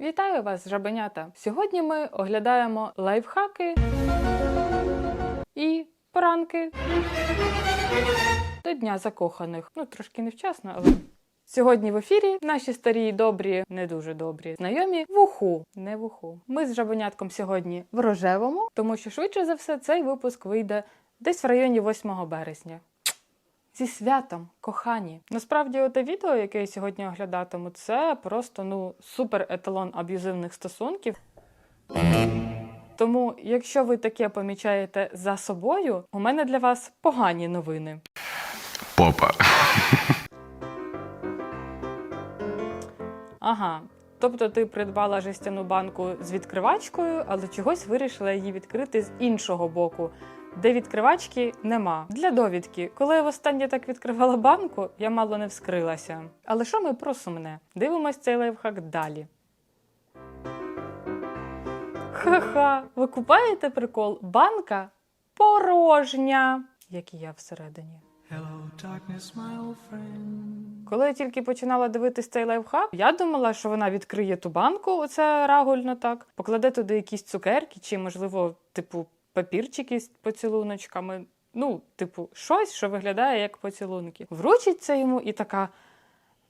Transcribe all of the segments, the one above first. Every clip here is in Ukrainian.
Вітаю вас, жабенята! Сьогодні ми оглядаємо лайфхаки і пранки до Дня закоханих. Ну, трошки невчасно, але. Сьогодні в ефірі наші старі добрі, не дуже добрі знайомі в уху, не в уху. Ми з жабенятком сьогодні в рожевому, тому що швидше за все цей випуск вийде десь в районі 8 березня. Зі святом, кохані. Насправді, оте відео, яке я сьогодні оглядатиму, це просто ну супер еталон аб'юзивних стосунків. Тому, якщо ви таке помічаєте за собою, у мене для вас погані новини. Попа. Ага. Тобто ти придбала жестяну банку з відкривачкою, але чогось вирішила її відкрити з іншого боку, де відкривачки нема. Для довідки, коли я востаннє так відкривала банку, я мало не вскрилася. Але що ми про сумне? Дивимось цей лайфхак далі. Ха-ха, ви купаєте прикол? Банка порожня, як і я всередині. Hello, darkness, my old friend. Коли я тільки починала дивитись цей лайфхак, я думала, що вона відкриє ту банку, оце рагульно так, покладе туди якісь цукерки, чи, можливо, типу, папірчики з поцілуночками. Ну, типу, щось, що виглядає як поцілунки. Вручить це йому і така: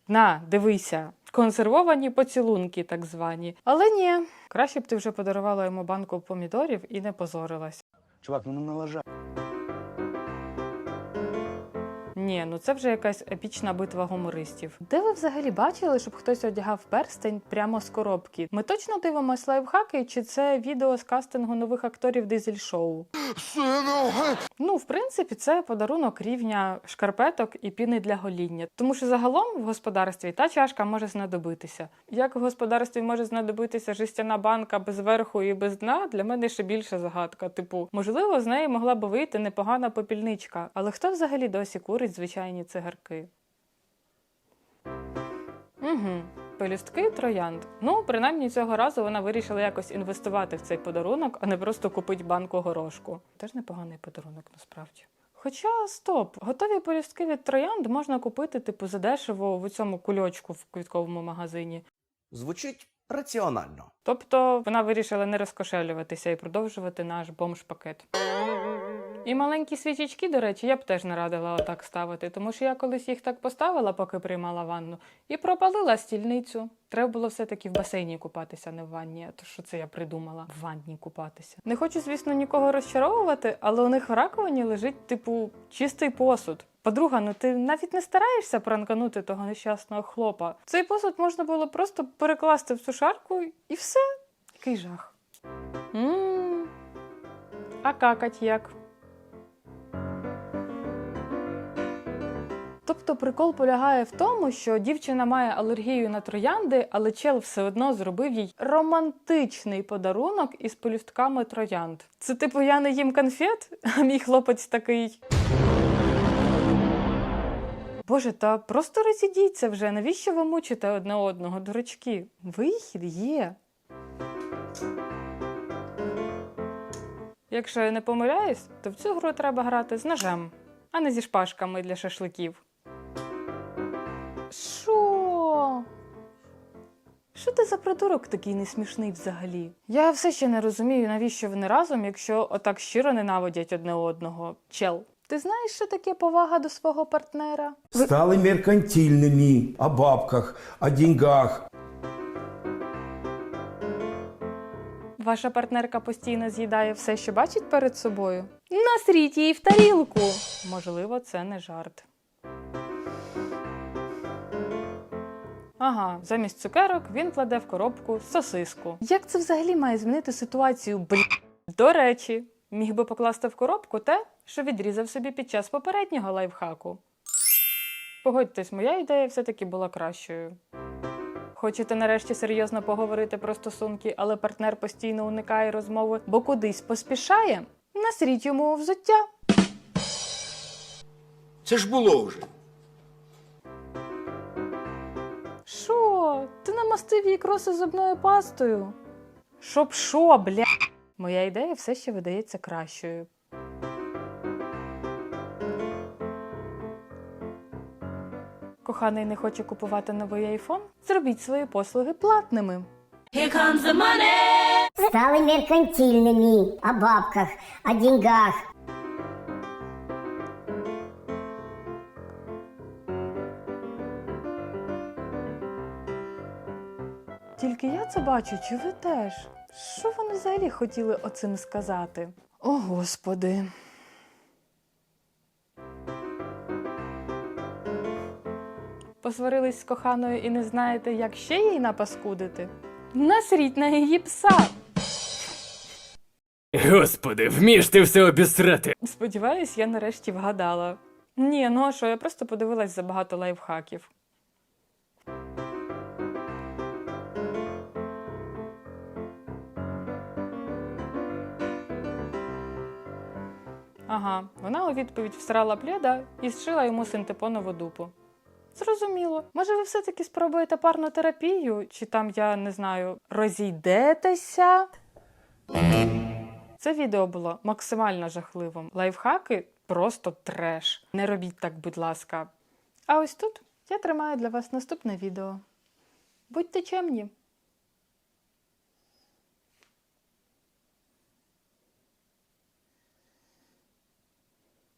на, дивися, консервовані поцілунки, так звані. Але ні, краще б ти вже подарувала йому банку помідорів і не позорилась. Чувак, ну не налажай. Ні, ну це вже якась епічна битва гумористів. Де ви взагалі бачили, щоб хтось одягав перстень прямо з коробки? Ми точно дивимось лайфхаки, чи це відео з кастингу нових акторів дизель-шоу? Ну, в принципі, це подарунок рівня шкарпеток і піни для гоління. Тому що загалом в господарстві та чашка може знадобитися. Як в господарстві може знадобитися жестяна банка без верху і без дна, для мене ще більша загадка. Типу, можливо, з неї могла би вийти непогана попільничка. Але хто взагалі досі курить звичайні цигарки? Угу. Пелюстки троянд. Ну, принаймні цього разу вона вирішила якось інвестувати в цей подарунок, а не просто купити банку горошку. Теж непоганий подарунок насправді. Хоча стоп, готові пелюстки від троянд можна купити, типу, задешево в цьому кульочку в квітковому магазині. Звучить раціонально. Тобто вона вирішила не розкошелюватися і продовжувати наш бомж-пакет. І маленькі свічечки, до речі, я б теж не радила отак ставити, тому що я колись їх так поставила, поки приймала ванну, і пропалила стільницю. Треба було все-таки в басейні купатися, не в ванні. То що це я придумала? В ванні купатися. Не хочу, звісно, нікого розчаровувати, але у них в раковині лежить, типу, чистий посуд. Подруга, ну ти навіть не стараєшся пранканути того нещасного хлопа. Цей посуд можна було просто перекласти в сушарку і все. Який жах. м А какать як? Тобто прикол полягає в тому, що дівчина має алергію на троянди, але чел все одно зробив їй романтичний подарунок із полюстками троянд. Це типу я не їм конфет, а мій хлопець такий. Боже, та просто розідіться вже. Навіщо ви мучите одне одного, дурачки? Вихід є. Якщо я не помиляюсь, то в цю гру треба грати з ножем, а не зі шпажками для шашликів. Що? Що ти за придурок такий несмішний взагалі? Я все ще не розумію, навіщо вони разом, якщо отак щиро ненавидять одне одного. Чел. Ти знаєш, що таке повага до свого партнера? стали меркантильными, о бабках, о деньгах. Ваша партнерка постійно з'їдає все, що бачить перед собою. Насріть їй в тарілку. Можливо, це не жарт. Ага, замість цукерок він кладе в коробку сосиску. Як це взагалі має змінити ситуацію? Блін. До речі, міг би покласти в коробку те, що відрізав собі під час попереднього лайфхаку. Погодьтесь, моя ідея все-таки була кращою. Хочете нарешті серйозно поговорити про стосунки, але партнер постійно уникає розмови, бо кудись поспішає? Насріть йому у взуття. Це ж було вже. Ти намастив їй кроси зубною пастою? Щоб що, бля? Моя ідея все ще видається кращою. Коханий не хоче купувати новий айфон? Зробіть свої послуги платними. стали меркантильными, о бабках, о деньгах. Тільки я це бачу, чи ви теж? Що вони взагалі хотіли оцим сказати? О, господи. Посварились з коханою і не знаєте, як ще їй напаскудити? Насріть на її пса. Господи, вмієш ти все обісрати. Сподіваюсь, я нарешті вгадала. Ні, ну а що, я просто подивилась забагато лайфхаків. Ага, вона у відповідь всрала пледа і зшила йому синтепонову дупу. Зрозуміло. Може, ви все-таки спробуєте парну терапію, чи там, я не знаю, розійдетеся? Це відео було максимально жахливим. Лайфхаки просто треш. Не робіть так, будь ласка. А ось тут я тримаю для вас наступне відео. Будьте чемні!